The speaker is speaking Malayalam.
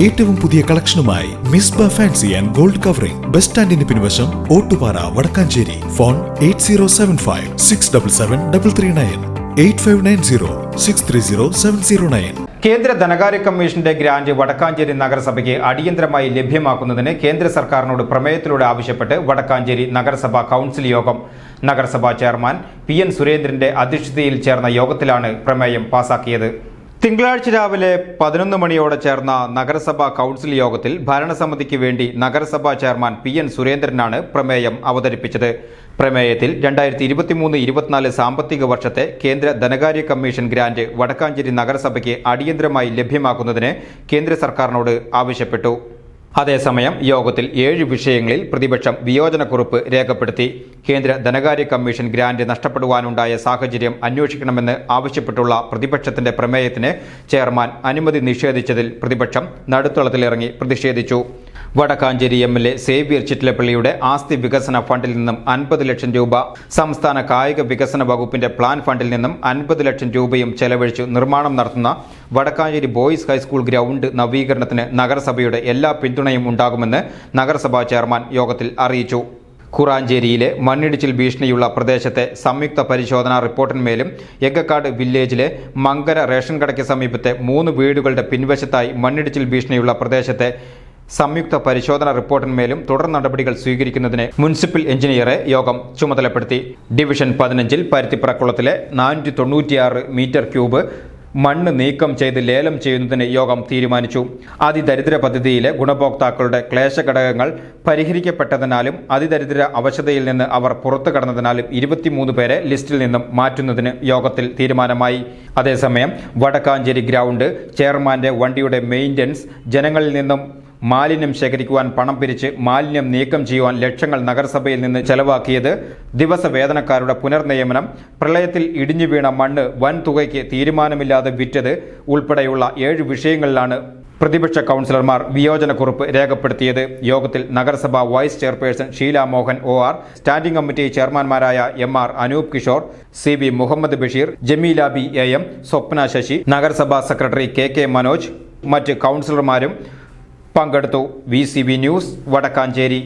ഏറ്റവും പുതിയ കളക്ഷനുമായി Misba fancy and gold covering. Bus സ്റ്റാൻഡിന് പിൻവശം Ottupara Vadakkanchery. Phone eight zero seven five six double seven double three nine. Eight five nine zero six three zero seven zero nine. കേന്ദ്ര ധനകാര്യ കമ്മീഷന്റെ ഗ്രാന്റ് വടക്കാഞ്ചേരി നഗരസഭയ്ക്ക് അടിയന്തരമായി ലഭ്യമാക്കുന്നതിന് കേന്ദ്ര സർക്കാരിനോട് പ്രമേയത്തിലൂടെ ആവശ്യപ്പെട്ട് വടക്കാഞ്ചേരി നഗരസഭാ കൗൺസിൽ യോഗം. നഗരസഭാ ചെയർമാൻ പി എൻ സുരേന്ദ്രന്റെ അധ്യക്ഷതയിൽ ചേർന്ന യോഗത്തിലാണ് പ്രമേയം പാസാക്കിയത്. തിങ്കളാഴ്ച രാവിലെ പതിനൊന്ന് മണിയോടെ ചേർന്ന നഗരസഭാ കൗൺസിൽ യോഗത്തിൽ ഭരണസമിതിക്ക് വേണ്ടി നഗരസഭാ ചെയർമാൻ പി എൻ സുരേന്ദ്രനാണ് പ്രമേയം അവതരിപ്പിച്ചത്. പ്രമേയത്തിൽ രണ്ടായിരത്തി ഇരുപത്തിമൂന്ന് ഇരുപത്തിനാല് സാമ്പത്തിക വർഷത്തെ കേന്ദ്ര ധനകാര്യ കമ്മീഷൻ ഗ്രാന്റ് വടക്കാഞ്ചേരി നഗരസഭയ്ക്ക് അടിയന്തരമായി ലഭ്യമാക്കുന്നതിന് കേന്ദ്ര സർക്കാരിനോട് ആവശ്യപ്പെട്ടു. അതേസമയം യോഗത്തിൽ ഏഴ് വിഷയങ്ങളിൽ പ്രതിപക്ഷം വിയോജനക്കുറിപ്പ് രേഖപ്പെടുത്തി. കേന്ദ്ര ധനകാര്യ കമ്മീഷൻ ഗ്രാന്റ് നഷ്ടപ്പെടുവാനുണ്ടായ സാഹചര്യം അന്വേഷിക്കണമെന്ന് ആവശ്യപ്പെട്ടുള്ള പ്രതിപക്ഷത്തിന്റെ പ്രമേയത്തിന് ചെയർമാൻ അനുമതി നിഷേധിച്ചതിൽ പ്രതിപക്ഷം നടുത്തളത്തിലിറങ്ങി പ്രതിഷേധിച്ചു. Vadakkanchery M L A Xavier ചിറ്റിലപ്പള്ളിയുടെ ആസ്തി വികസന ഫണ്ടിൽ നിന്നും അൻപത് ലക്ഷം രൂപ സംസ്ഥാന കായിക വികസന വകുപ്പിന്റെ പ്ലാൻ ഫണ്ടിൽ നിന്നും അൻപത് ലക്ഷം രൂപയും ചെലവഴിച്ചു നിർമ്മാണം നടത്തുന്ന Wadakkancherry boys high school ground നവീകരണത്തിന് നഗരസഭയുടെ എല്ലാ പിന്തുണയും ഉണ്ടാകുമെന്ന് നഗരസഭാ ചെയർമാൻ യോഗത്തിൽ അറിയിച്ചു. കുറാഞ്ചേരിയിലെ മണ്ണിടിച്ചിൽ ഭീഷണിയുള്ള പ്രദേശത്തെ സംയുക്ത പരിശോധനാ റിപ്പോർട്ടിന്മേലും എഗക്കാട് വില്ലേജിലെ മങ്കര റേഷൻ കടയ്ക്ക് സമീപത്തെ മൂന്ന് വീടുകളുടെ പിൻവശത്തായി മണ്ണിടിച്ചിൽ ഭീഷണിയുള്ള പ്രദേശത്തെ സംയുക്ത പരിശോധന റിപ്പോർട്ടിന്മേലും തുടർ നടപടികൾ സ്വീകരിക്കുന്നതിന് മുനിസിപ്പൽ എഞ്ചിനീയറെ യോഗം ചുമതലപ്പെടുത്തി. ഡിവിഷൻ പതിനഞ്ചിൽ പരുത്തിപ്പറക്കുളത്തിലെ നാനൂറ്റി തൊണ്ണൂറ്റിയാറ് മീറ്റർ ക്യൂബ് മണ്ണ് നീക്കം ചെയ്ത് ലേലം ചെയ്യുന്നതിന് യോഗം തീരുമാനിച്ചു. അതിദരിദ്ര പദ്ധതിയിലെ ഗുണഭോക്താക്കളുടെ ക്ലേശഘടകങ്ങൾ പരിഹരിക്കപ്പെട്ടതിനാലും അതിദരിദ്ര അവശതയിൽ നിന്ന് അവർ പുറത്തു കടന്നതിനാലും ഇരുപത്തിമൂന്ന് പേരെ ലിസ്റ്റിൽ നിന്നും മാറ്റുന്നതിന് യോഗത്തിൽ തീരുമാനമായി. അതേസമയം വടക്കാഞ്ചേരി ഗ്രൗണ്ട് ചെയർമാന്റെ വണ്ടിയുടെ മെയിന്റനൻസ് ജനങ്ങളിൽ നിന്നും മാലിന്യം ശേഖരിക്കുവാൻ പണം പിരിച്ച് മാലിന്യം നീക്കം ചെയ്യുവാൻ ലക്ഷങ്ങൾ നഗരസഭയിൽ നിന്ന് ചെലവാക്കിയത് ദിവസവേതനക്കാരുടെ പുനർനിയമനം പ്രളയത്തിൽ ഇടിഞ്ഞു വീണ മണ്ണ് വൻ തുകയ്ക്ക് തീരുമാനമില്ലാതെ വിറ്റത് ഉൾപ്പെടെയുള്ള ഏഴ് വിഷയങ്ങളിലാണ് പ്രതിപക്ഷ കൗൺസിലർമാർ വിയോജനക്കുറിപ്പ് രേഖപ്പെടുത്തിയത്. യോഗത്തിൽ നഗരസഭ vice chairperson Sheela Mohan O R standing committee ചെയർമാൻമാരായ M R Anoop Kishore C B Muhammad Basheer Jameela B A M Swapna Sasi നഗരസഭാ സെക്രട്ടറി കെ കെ മനോജ് മറ്റ് കൗൺസിലർമാരും പങ്കെടുത്തു. V news Vadakkanchery.